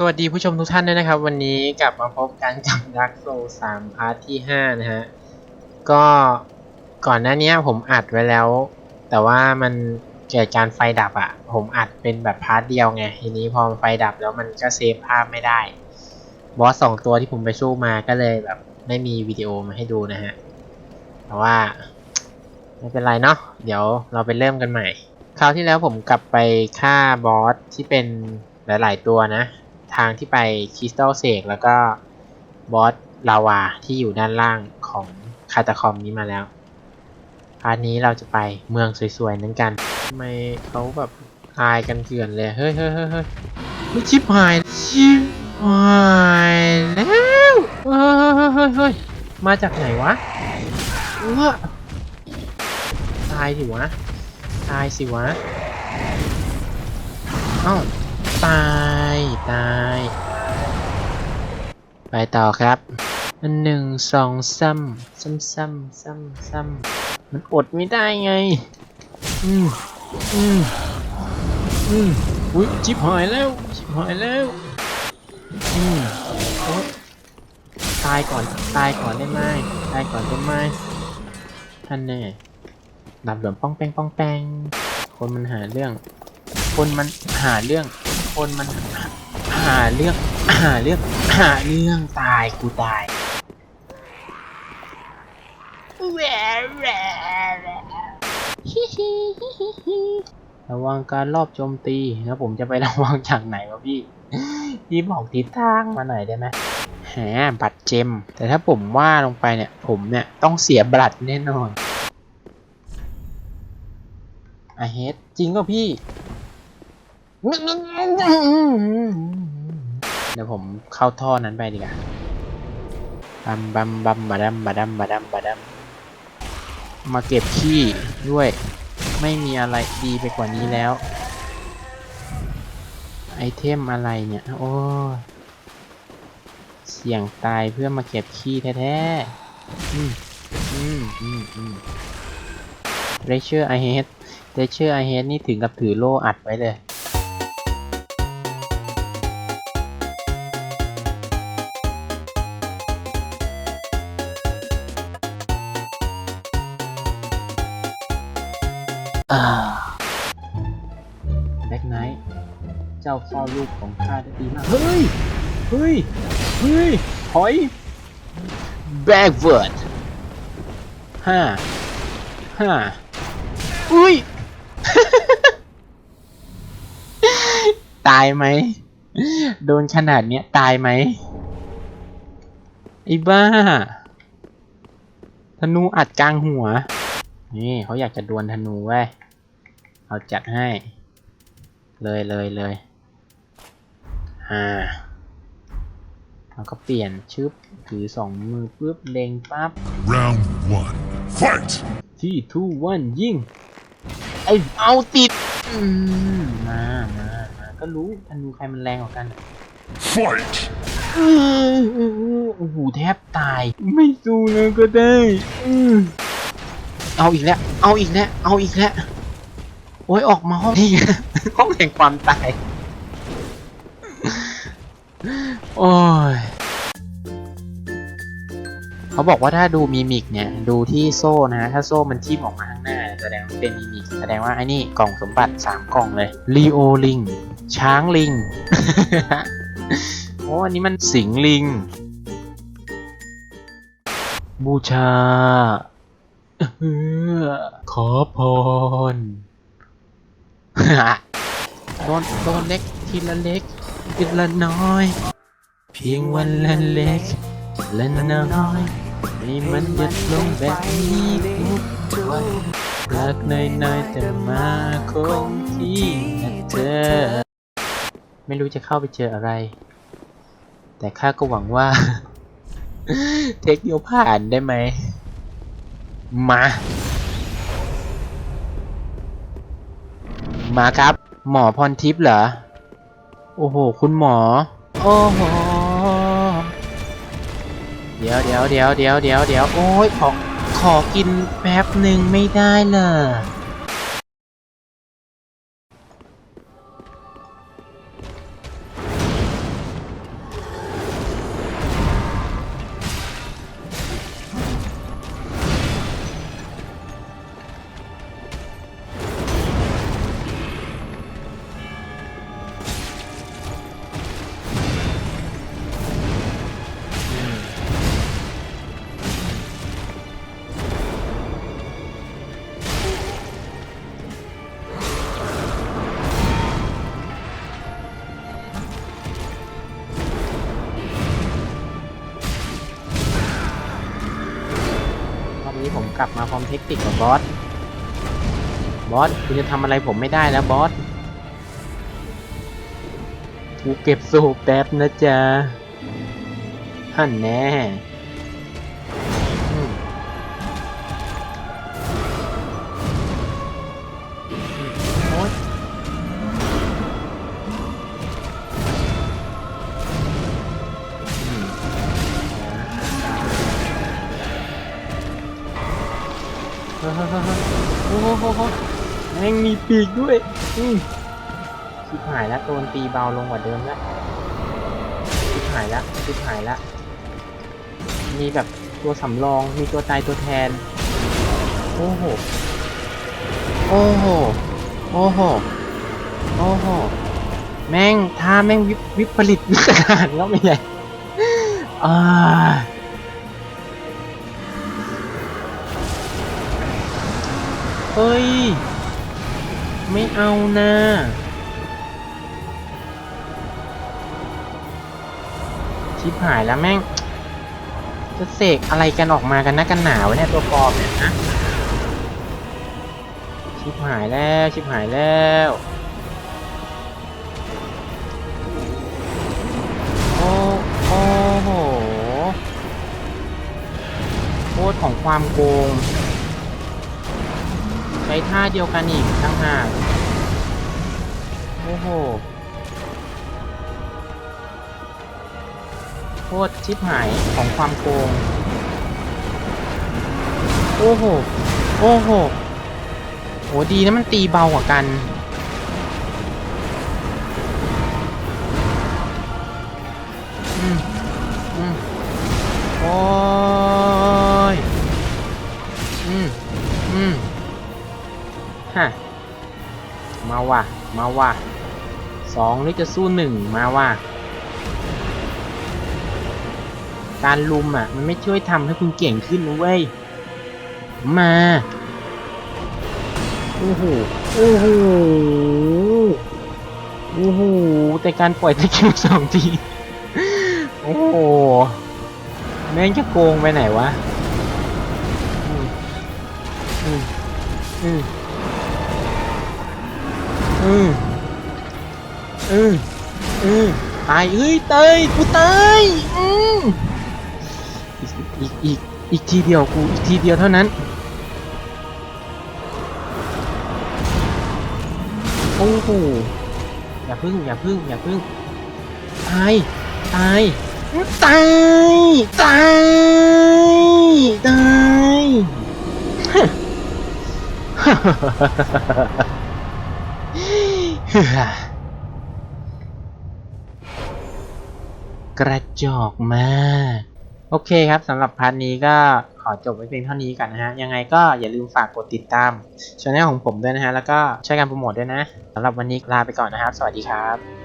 สวัสดีผู้ชมทุกท่านด้วยนะครับ วันนี้กลับมาพบกันกับ Dark Souls 3พาร์ทที่ 5 นะฮะ ก็ก่อนหน้านี้ผมอัดไว้แล้ว แต่ว่ามันเกิดการไฟดับอะ่ะ ผมอัดเป็นแบบพาร์ทเดียวไง ทีนี้พอไฟดับแล้วมันก็เซฟภาพไม่ได้ บอสสองตัวที่ผมไปสู้มาก็เลยแบบไม่มีวิดีโอมาให้ดูนะฮะ แต่ว่าไม่เป็นไรเนาะเดี๋ยวเราไปเริ่มกันใหม่ คราวที่แล้วผมกลับไปฆ่าบอสที่เป็นหลาย ๆ ตัวนะ ทางที่ไปคริสตัลเสกแล้วก็บอสลาวาที่อยู่ด้านล่างของคาตาคอมนี้มาแล้วพาร์ทนี้เราจะไปเมืองสวยๆนั้นกันทำไมเขาแบบตายกันเกลื่อนเลย เฮ้ยเฮ้ยเฮ้ยเฮ้ยไม่ชิบหาย ชิบหายแล้วเฮ้ยเฮ้ยเฮ้ยเฮ้ยมาจากไหนวะเออตายสิวะ ตายสิวะ เอ้า ตายตาย ไปต่อครับอันหนึ่งสองซ้ำซ้ำซ้ำซ้ำซ้ำมันอดไม่ได้ไง อืมอืมอืมอุ้ยจิบหายแล้วจิบหายแล้ว อืมโอ๊ตายก่อนตายก่อนได้ไหมตายก่อนได้ไหมท่านแน่ดับเหลือมป้องแป้งป้องแป้งคนมันหาเรื่อง คนมันหาเรื่อง คนมันหาเรื่องหาเรื่องหาเรื่องตายกูตายระวังการรอบโจมตีแล้วผมจะไประวังจากไหนวะพี่ พี่บอกทิศทางมาหน่อยได้ไหมแหมบัตรเจม แต่ถ้าผมว่าลงไปเนี่ย ผมเนี่ยต้องเสียบัตรแน่นอนไอเฮดจริงก็พี่ เดี๋ยวผมเข้าท่อนั้นไปดีกว่าบัมบัมบัมบาดัมบาดัมบาดัมบาดัมมาเก็บขี้ด้วย ไม่มีอะไรดีไปกว่านี้แล้ว ไอเทมอะไรเนี่ย โอ้ยเสี่ยงตายเพื่อมาเก็บขี้แท้ๆอืมอืมอืมอืมเรเชอร์ไอเฮดเรเชอร์ไอเฮดนี่ถึงกับถือโล่อัดไว้เลย แบ็กไนท์เจ้าเฝ้าลูกของข้าได้ดีมาก เฮ้ย เฮ้ย เฮ้ยถอย backward ห้าห้าอุ้ย ตายไหม โดนขนาดเนี้ยตายไหมไอ้บ้า ธนูอัดกลางหัว นี่เขาอยากจะดวลธนูเว้ย เอาจัดให้ เลยเลยเลยอ่าแล้วก็เปลี่ยนชึบถือสองมือปุ๊บเล็งปั๊บ Round one. Fight! ที่ทูวันยิงไอเอาติดอืมมามามาก็รู้ธนูใครมันแรงกว่ากัน Fight! เออเออเออโอ้โหแทบตาย ไม่สู้เลยก็ได้อืมเอาอีกแล้ว เอาอีกแล้ว เอาอีกแล้ว โอ้ยออกมาห้องนี้ห้องแห่งความตาย โอ้ย เขาบอกว่าถ้าดูมิมิกเนี่ยดูที่โซ่นะฮะถ้าโซ่มันทิ่มออกมาข้างหน้า แสดงว่าเป็นมิมิก แสดงว่าไอ้นี่กล่องสมบัติสามกล่องเลยลีโอลิง ช้างลิง โอ้อันนี้มันสิงลิง บูชาเออขอพร โดนโดนเล็กทีละเล็กทีละน้อย เพียงวันละเล็กละน้อยให้มันหยุดลงแบบนี้ทุกวันรักน้อยๆแต่มาคงที่นะเธอ ไม่รู้จะเข้าไปเจออะไร แต่ข้าก็หวังว่า เทคโยผ่านได้ไหม มา มาครับ หมอพรทิพย์เหรอ โอ้โห คุณหมอ โอ้โห เดี๋ยวเดี๋ยวเดี๋ยวเดี๋ยวเดี๋ยวเดี๋ยวโอ้ยขอขอกินแป๊บหนึ่งไม่ได้เหรอ กลับมาพร้อมเทคนิคกับบอส บอสคุณจะทำอะไรผมไม่ได้แล้วบอส กูเก็บสูบแป๊บนะจ๊ะฮั่นแน่ โอ้โหแม่งมีปีกด้วยอืมชิบหายแล้วโดนตีเบาลงกว่าเดิมแล้วชิบหายแล้วชิบหายแล้วมีแบบตัวสำรองมีตัวตายตัวแทน โอ้โห โอ้โห โอ้โห โอ้โห แม่งท่าแม่งวิปวิปริตขนาดนี้ไม่ใหญ่อ่า เฮ้ย ไม่เอานะชิบหายแล้วแม่ง จะเสกอะไรกันออกมากันนะกันหนาวเนี่ยตัวปลอมเนี่ยนะชิบหายแล้วชิบหายแล้วโอ้โอ้โหโคตรของความโกง ใช้ท่าเดียวกันอีกทั้งหากโอ้โหโคตรชิบหายของความโกง โอ้โห โอ้โห โหดีนะมันตีเบากว่ากัน มาว่ะสองหรือจะสู้หนึ่งมาว่ะการลุมอะ มันไม่ช่วยทำให้คุณเก่งขึ้นนะเว้ย มา โอ้โห โอ้โห โอ้โห แต่การปล่อยตะคิวสองที โอ้โห แม่งจะโกงไปไหนวะ อืม อืม อืม อืมอืมอืมตายเอ้ยเตยกูตายอืมอีกอีกอีกอีกทีเดียวกูอีกทีเดียวเท่านั้น โอ้โหอย่าพึ่งอย่าพึ่งอย่าพึ่งตายตายตายตายตาย กระจอกมาก โอเคครับสำหรับพาร์ทนี้ก็ขอจบไว้เพียงเท่านี้กันนะฮะ ยังไงก็อย่าลืมฝากกดติดตามช่องของผมด้วยนะฮะ แล้วก็ช่วยกันโปรโมทด้วยนะสำหรับวันนี้ลาไปก่อนนะครับ สวัสดีครับ